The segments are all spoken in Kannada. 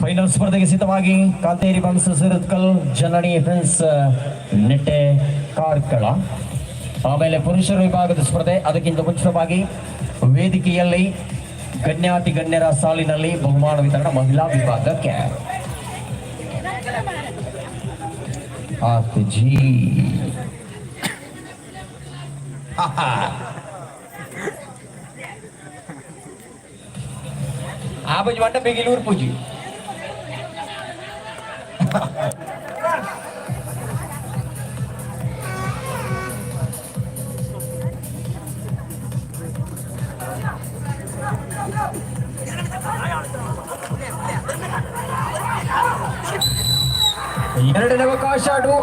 ಫೈನಲ್ ಸ್ಪರ್ಧೆಗೆ ಸಿದ್ಧವಾಗಿ ಕಾಂತೇರಿ ಬಂಸ ಸಿರುತ್ಕಲ್ ಜನನಿ ಫೆನ್ಸ್ ನೆಟ್ಟೆ ಕಾರ್ಕಳ. ಆಮೇಲೆ ಪುರುಷರ ವಿಭಾಗದ ಸ್ಪರ್ಧೆ, ಅದಕ್ಕಿಂತ ಮುಂಚಿತವಾಗಿ ವೇದಿಕೆಯಲ್ಲಿ ಗಣ್ಯಾತಿ ಗಣ್ಯರ ಸಾಲಿನಲ್ಲಿ ಬಹುಮಾನ ವಿತರಣಾ ಮಹಿಳಾ ವಿಭಾಗಕ್ಕೆ. ಜಿ. ಆ ಬಜ್ ಮಂಟ ಬೇಗಿಲೂರು ಪೂಜಿ ಎರಡನೇ ಅವಕಾಶ ಡು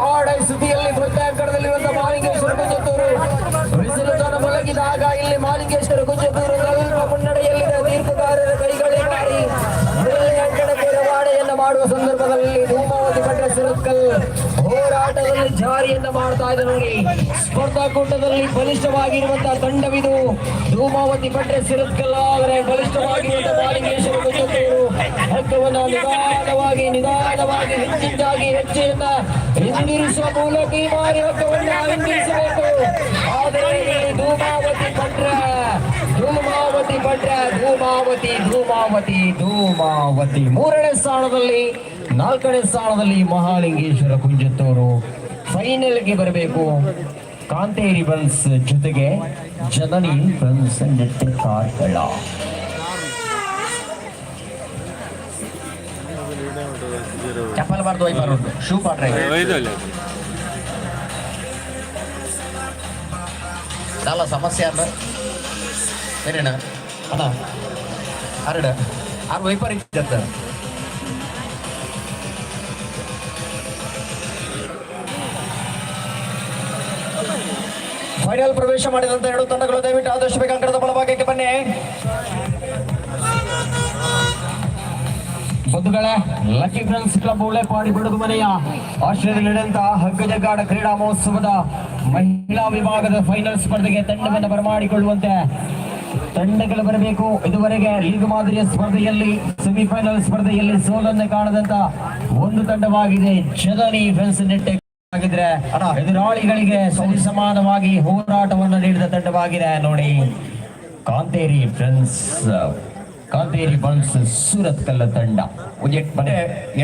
ಹೋರಾಟದಲ್ಲಿ ಜಾರಿಯನ್ನ ಮಾಡ್ತಾ ಇದೆ ನೋಡಿ. ಸ್ಪರ್ಧಾಕೂಟದಲ್ಲಿ ಬಲಿಷ್ಠವಾಗಿರುವಂತಹ ತಂಡವಿದು. ಧೂಮಾವತಿ ಭಟ್ರ ಸಿರತ್ಕಲ್ಲ ಆದರೆ ಬಲಿಷ್ಠವಾಗಿರುವಂತಹ ನಿಧಾನವಾಗಿ ನಿಧಾನವಾಗಿ, ಹೆಚ್ಚಿದ್ದಾಗಿ ಹೆಜ್ಜೆಯನ್ನ ಹಿಂದಿರಿಸುವ ಮೂಲಕ ಈ ಬಾರಿ ಹಕ್ಕವನ್ನು ಬಿಟ್ರೆ ಧೂಮಾವತಿ ಧೂಮಾವತಿ ಧೂಮಾವತಿ. ಮೂರನೇ ಸ್ಥಾನದಲ್ಲಿ, ನಾಲ್ಕನೇ ಸ್ಥಾನದಲ್ಲಿ ಮಹಾಲಿಂಗೇಶ್ವರ ಕುಂಜತ್ತೂರು ಫೈನಲ್ಗೆ ಬರಬೇಕು ಕಾಂತೇರಿ ಬನ್ಸ್ ಜೊತೆಗೆ ಜನನಿ ಬನ್ಸ್ ನೃತ್ಯ ಚಪ್ಪಲ್ ಬಾರ್ದು. ಐಬಾರು ಶೂ ಪಾಟ್ರೆ ಸಮಸ್ಯೆ ಅಂದ್ರೆ అంటే ಅದ ಹರಡ. ಫೈನಲ್ ಪ್ರವೇಶ ಮಾಡಿದಂತ ಎರಡು ತಂಡಗಳು ದಯವಿಟ್ಟು ಆದಷ್ಟು ಬೇಗ ಅಂಕಣದ ಬಲಭಾಗಕ್ಕೆ ಬನ್ನಿ. ಬಂಧುಗಳೇ ಲಕ್ಕಿ ಫ್ರೆಂಡ್ಸ್ ಕ್ಲಬ್ ಉಳೆಪಾಡಿ ಬಿಡುಗು ಮನೆಯ ಆಸ್ಟ್ರೇಲಿಯಾ ನಡೆದಂತ ಹಗ್ಗಜಗಾಡ ಕ್ರೀಡಾ ಮಹೋತ್ಸವದ ಮಹಿಳಾ ವಿಭಾಗದ ಫೈನಲ್ ಸ್ಪರ್ಧೆಗೆ ತಂಡವನ್ನು ಬರಮಾಡಿಕೊಳ್ಳುವಂತೆ ತಂಡಗಳು ಬರಬೇಕು. ಇದುವರೆಗೆ ಲೀಗ್ ಮಾದರಿಯ ಸ್ಪರ್ಧೆಯಲ್ಲಿ ಸೆಮಿಫೈನಲ್ ಸ್ಪರ್ಧೆಯಲ್ಲಿ ಸೋಲನ್ನು ಕಾಣದಂತ ಒಂದು ತಂಡವಾಗಿದೆ. ಜನನಿ ಫೆನ್ಸ್ ನೆಟ್ಟೆ ಆಗಿದ್ರೆ ಎದುರಾಳಿಗಳಿಗೆ ಸಮಾನವಾಗಿ ಹೋರಾಟವನ್ನು ನೀಡಿದ ತಂಡವಾಗಿದೆ. ನೋಡಿ, Kanteri friends, Kanteri buns Surathkal ತಂಡ.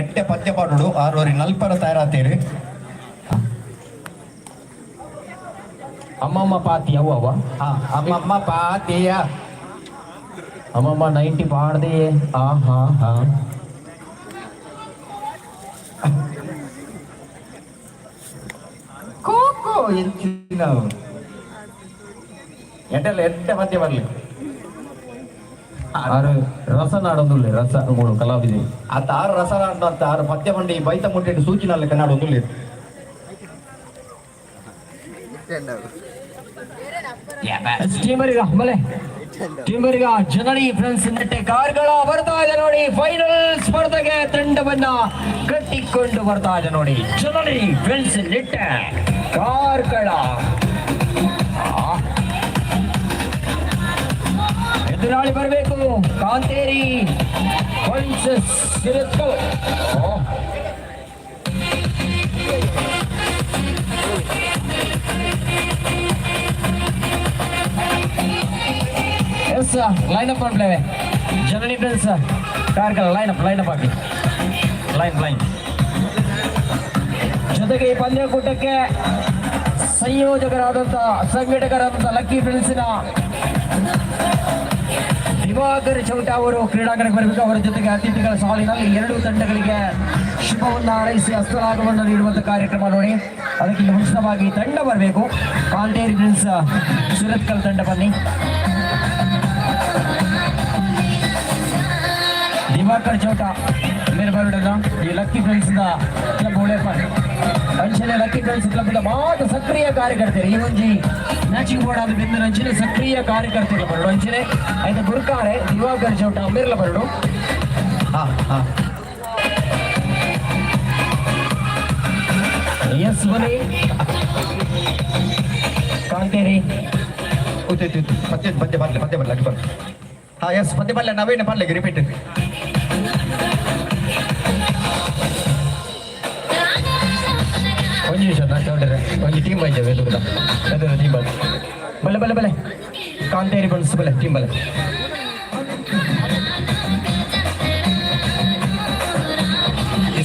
ಎಟ್ಟೆ ಪದ್ಯ ಪಾಡು ಆರೋರಿ ನಲ್ಪರ ತಯಾರಾತೀರಿ ಅಮ್ಮಮ್ಮ ಪಾತಿ ಅವು ಅವ ಹಾ ಅಮ್ಮಮ್ಮ ಪಾತಿಯ ಅಮ್ಮಮ್ಮ ನೈಂಟಿ ಪಾಡ್ದೆ ಆ ಹಾ ಹಾ ಕೋಕೋ ಎಂಚಿನ ಎಟ್ಟೆಲ್ಲ ಎಟ್ಟೆ ಪದ್ಯ ಬರ್ಲಿ ಆರು ರಸ ನಾಡೊಂದುಳ್ಳೆ ರಸ ಮೂರು ಕಲಾವಿದೆ ಆತ ಆರು ರಸ ಅಂತ ಆರು ಪದ್ಯ ಬಂಡಿ ಬೈತ ಮುಟ್ಟಿಟ್ಟು ಸೂಚಿನಲ್ಲಿ ಕನ್ನಡ ಒಂದು ಟೀಮರಿಗ ಮಲೆ ಟೀಮರಿಗ ಜನರಿ ಫ್ರೆಂಡ್ಸ್ ನೆಟ್ಟೆ ಕಾರ್ಗಳ ಬರ್ತಾ ಇದೆ ನೋಡಿ ಫೈನಲ್ ಸ್ಪರ್ಧೆಗೆ ತಂಡವನ್ನ ಕಟ್ಟಿಕೊಂಡು ಬರ್ತಾ ಇದೆ ನೋಡಿ. ಜನರಿ ಫ್ರೆಂಡ್ಸ್ ನೆಟ್ಟೆ ಕಾರ್ಗಳ. ಎದುರಾಳಿ ಬರಬೇಕು. Kantheri friends S line up ಮಾಡ್ಲೇವೆ Janani friends Karkala line up line up ಹಾಕಿ ಲೈನ್ ಲೈನ್ ಜೊತೆಗೆ ಈ ಪಂದ್ಯಕೂಟಕ್ಕೆ ಸಂಯೋಜಕರಾದಂಥ ಸಂಘಟಕರಾದಂಥ ಲಕ್ಕಿ ಫ್ರೆಂಡ್ಸಿನ ದಿವಾಕರ್ ಚೌಟ ಅವರು ಕ್ರೀಡಾಂಗಣಕ್ಕೆ ಬರಬೇಕು. ಅವರ ಜೊತೆಗೆ ಅತಿಥಿಗಳ ಸಾಲಿನಲ್ಲಿ ಎರಡು ತಂಡಗಳಿಗೆ ಶುಭವನ್ನು ಹಾರೈಸಿ ಹಸ್ತಲಾಗವನ್ನು ನೀಡುವಂಥ ಕಾರ್ಯಕ್ರಮ ನೋಡಿ. ಅದಕ್ಕಿಂತ ಮುಂಚಿತವಾಗಿ ತಂಡ ಬರಬೇಕು. ಕಾಂಟೇರಿ ಫ್ರೆಂಡ್ಸ್ ಸುರತ್ಕಲ್ ತಂಡ ಬನ್ನಿ. ದಿವಾಕರ್ ಚೌಟ. ಮೇಲೆ ಬರೋಣ ಈ ಲಕ್ಕಿ ಫ್ರೆಂಡ್ಸ್ ಕ್ಲಬ್ ಒಳ್ಳೆಪರ್ ಅಂಚನೆ ಲಕ್ಕಿ ಫ್ರೆಂಡ್ಸ್ ಕ್ಲಬ್ ಮಾತ್ರ ಸಕ್ರಿಯ ಕಾರ್ಯಕರ್ತರು ಈ ಒಂಜಿ ಮ್ಯಾಚಿಂಗ್ ಬೋರ್ಡ್ ಆದ ಬಿಂದು ಅಂಚನೆ ಸಕ್ರಿಯ ಕಾರ್ಯಕರ್ತರು ಬರಡು ಅಂಚನೆ ಐದು ಗುರುಕಾರೆ ದಿವಾಕರ್ ಚೌಟ ಮೇರ್ಲ ಬರಡು. ಹಾ ಹಾ. ಎಸ್ ಬನ್ನಿ. ಕಾಂತೇರಿ ಉಯ್ತು ಉಯ್ತು ಉಯ್ತು ಪದ್ಯ ಪದ್ಯ ಬರಲಿ ಪದ್ಯ ಬರಲಿ ಅಡ್ಡಿ ಬರಲಿ. ಹಾಂ ಎಸ್ ಪದ್ಯ ಬರಲಿ. ನಾವೇನು ಬರಲಿ ರಿಪೀಟ್ ಒಂದು ನಿಮಿಷ ನಾ ಚೌಡ್ರೆ ಒಂದು ಟೀಮ್ ಬಂದಿದೆ ದುರ್ಗ ಅದರ ಟೀಮ್ ಬಲ್ಲ ಬಲೆ ಬಲೆ ಬಲೆ ಕಾಂತೇರಿ ಬನ್ಸ್ ಬಲೆ ಟೀಮ್ ಬಲೆ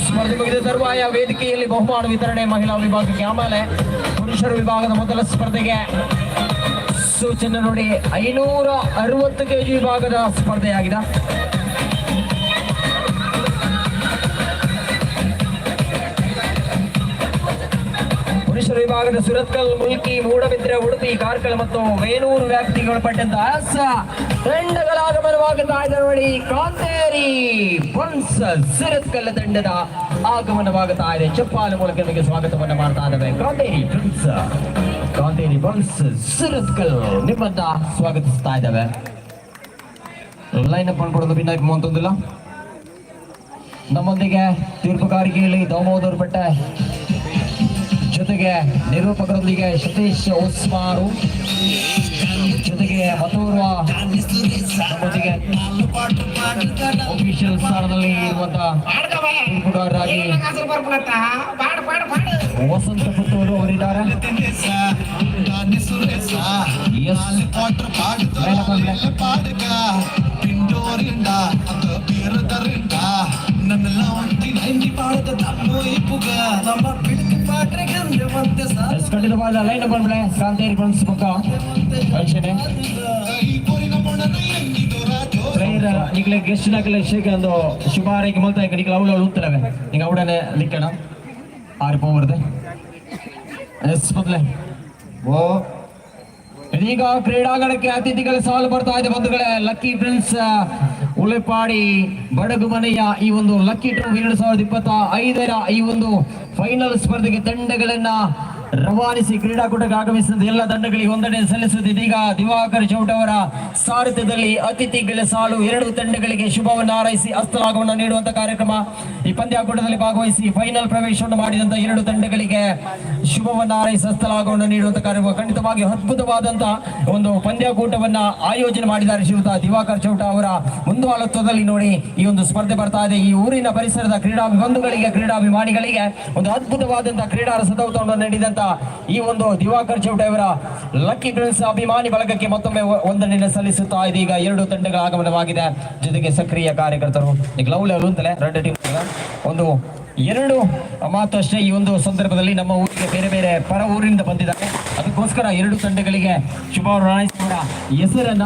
ಸ್ಪರ್ಧೆ ಮುಗಿದ ತರುವಾಯ ವೇದಿಕೆಯಲ್ಲಿ ಬಹುಮಾನ ವಿತರಣೆ ಮಹಿಳಾ ವಿಭಾಗಕ್ಕೆ ಆಮೇಲೆ ಪುರುಷರ ವಿಭಾಗದ ಮೊದಲ ಸ್ಪರ್ಧೆಗೆ ಸೂಚನೆ ನೋಡಿ ಐನೂರ ಅರವತ್ತು ಕೆಜಿ ವಿಭಾಗದ ಸ್ಪರ್ಧೆಯಾಗಿದೆ. ಪುರುಷರ ವಿಭಾಗದ ಸುರತ್ಕಲ್ ಮುಲ್ಕಿ, ಮೂಡಬಿದ್ರೆ, ಉಡುಪಿ ಕಾರ್ಕಳ ಮತ್ತು ವೇನೂರು ವ್ಯಾಪ್ತಿಗೆ ಒಳಪಟ್ಟಂತ ಅಸ ತಂಡಗಳ ಆಗಮನವಾಗುತ್ತಾ ಇದೆ ನೋಡಿ ಕಾಂತೇರಿ ಬನ್ಸ್ ಸುರತ್ಕಲ್ ತಂಡದ ಆಗಮನವಾಗುತ್ತಾ ಇದೆ ಚಪ್ಪಾಲ ಮೂಲಕ ನಿಮಗೆ ಸ್ವಾಗತವನ್ನು ಮಾಡ್ತಾ ಇದ್ದಾವೆ. ಕಾಂತೇರಿ ಬನ್ಸ್ ಕಾಂತೇರಿ ಬನ್ಸ್ ಸುರತ್ಕಲ್ ನಿಮ್ಮನ್ನ ಸ್ವಾಗತಿಸ್ತಾ ಇದ್ದಾವೆ. ಲೈನ್ ಅಪ್ ಮಾಡ್ಕೊಡೋದು ಭಿನ್ನ ಅಂತಂದಿಲ್ಲ ನಮ್ಮೊಂದಿಗೆ ತೀರ್ಪುಗಾರಿಕೆಯಲ್ಲಿ ದಾಮೋದರ್ ಬೆಟ್ಟ ಜೊತೆಗೆ ನಿರೂಪಕರೊಂದಿಗೆ ಸತೀಶ್ ಉಸ್ಮಾರು. ಜೊತೆಗೆ ಮತ್ತೋರ್ವ ಸ್ಥಾನದಲ್ಲಿ ಇರುವಂತಹ ತೀರ್ಪುಗಾರರಾಗಿ ವಸಂತ ಪುತ್ತೂರು ಅವರಿದ್ದಾರೆ ಎಸ್ ಖಂಡಿತವಾದ ಲೈನ್ ಬಂದ್ಬಿಡೆ. ಕಾಂತೇರಿ ಬನ್ಸ್ ಪಕ್ಕ ಅಕ್ಷಣೆ ಪ್ಲೇಯರ್ ಈಗಲೇ ಗೆಸ್ಟ್ ಶೇಖ ಒಂದು ಶುಭಾರೈಕೆ ಮಲ್ತಾ ಈಗ ನಿಗಲ ಅವಳು ಉತ್ತರವೆ ಈಗ ಅವಡನೆ ಆರು ಪೋವರ್ದೆ ಎಸ್ ಓ. ಇದೀಗ ಕ್ರೀಡಾಂಗಣಕ್ಕೆ ಅತಿಥಿಗಳ ಸಾಲು ಬರ್ತಾ ಇದೆ ಬಂಧುಗಳೇ. ಲಕ್ಕಿ ಫ್ರೆಂಡ್ಸ್ ಉಳಿಪಾಡಿ ಬಡಗು ಮನೆಯ ಈ ಒಂದು ಲಕ್ಕಿ ಟ್ರೋಫಿ ಎರಡು ಸಾವಿರದ ಇಪ್ಪತ್ತ ಐದರ ಈ ಒಂದು ಫೈನಲ್ ಸ್ಪರ್ಧೆಗೆ ತಂಡಗಳನ್ನ ರವಾನಿಸಿ ಕ್ರೀಡಾಕೂಟಕ್ಕೆ ಆಗಮಿಸಿದ ಎಲ್ಲ ತಂಡಗಳಿಗೆ ಒಂದನೆ ಸಲ್ಲಿಸುತ್ತಿದೆ ಇದೀಗ ದಿವಾಕರ್ ಚೌಟ್ ಅವರ ಸಾರಥ್ಯದಲ್ಲಿ ಅತಿಥಿಗಳ ಸಾಲು ಎರಡು ತಂಡಗಳಿಗೆ ಶುಭವನ್ನು ಹಾರೈಸಿ ಹಸ್ತಲಾಘವನ್ನು ನೀಡುವಂತ ಕಾರ್ಯಕ್ರಮ ಈ ಪಂದ್ಯಾಕೂಟದಲ್ಲಿ ಭಾಗವಹಿಸಿ ಫೈನಲ್ ಪ್ರವೇಶವನ್ನು ಮಾಡಿದಂತ ಎರಡು ತಂಡಗಳಿಗೆ ಶುಭವನ್ನು ಹಾರೈಸಿ ಹಸ್ತಲಾಘವನ್ನು ನೀಡುವಂತ ಕಾರ್ಯಕ್ರಮ. ಖಂಡಿತವಾಗಿ ಅದ್ಭುತವಾದಂತ ಒಂದು ಪಂದ್ಯಾಕೂಟವನ್ನ ಆಯೋಜನೆ ಮಾಡಿದ್ದಾರೆ ಶ್ರೀಯುತ ದಿವಾಕರ್ ಚೌಟ ಅವರ ಮುಂದುವಾಲತ್ವದಲ್ಲಿ ನೋಡಿ ಈ ಒಂದು ಸ್ಪರ್ಧೆ ಬರ್ತಾ ಇದೆ. ಈ ಊರಿನ ಪರಿಸರದ ಕ್ರೀಡಾ ಬಂಧುಗಳಿಗೆ, ಕ್ರೀಡಾಭಿಮಾನಿಗಳಿಗೆ ಒಂದು ಅದ್ಭುತವಾದಂತಹ ಕ್ರೀಡಾ ರಸದೌತವನ್ನು ನೀಡಿದಂತ ಈ ಒಂದು ದಿವಾಕರ್ ಚೌಟ ಅವರ ಲಕ್ಕಿ ಪ್ರಿನ್ಸ್ ಅಭಿಮಾನಿ ಬಳಗಕ್ಕೆ ಮತ್ತೊಮ್ಮೆ ಒಂದನ್ನೇ ಸಲ್ಲಿಸುತ್ತಾ ಇದೀಗ ಎರಡು ತಂಡಗಳ ಆಗಮನವಾಗಿದೆ. ಜೊತೆಗೆ ಸಕ್ರಿಯ ಕಾರ್ಯಕರ್ತರು ಈಗ ಲವ್ ಲೆವೆಲ್ ಅಂತಲೇ ರೆಡ್ ಟೀಮ್ ಒಂದು ಎರಡು ಮಾತು ಈ ಒಂದು ಸಂದರ್ಭದಲ್ಲಿ ನಮ್ಮ ಊರಿಗೆ ಬೇರೆ ಬೇರೆ ಪರ ಊರಿನಿಂದ ಬಂದಿದ್ದಾರೆ. ಅದಕ್ಕೋಸ್ಕರ ಎರಡು ತಂಡಗಳಿಗೆ ಶುಭ ಹಾರೈಸುವ ಹೆಸರನ್ನ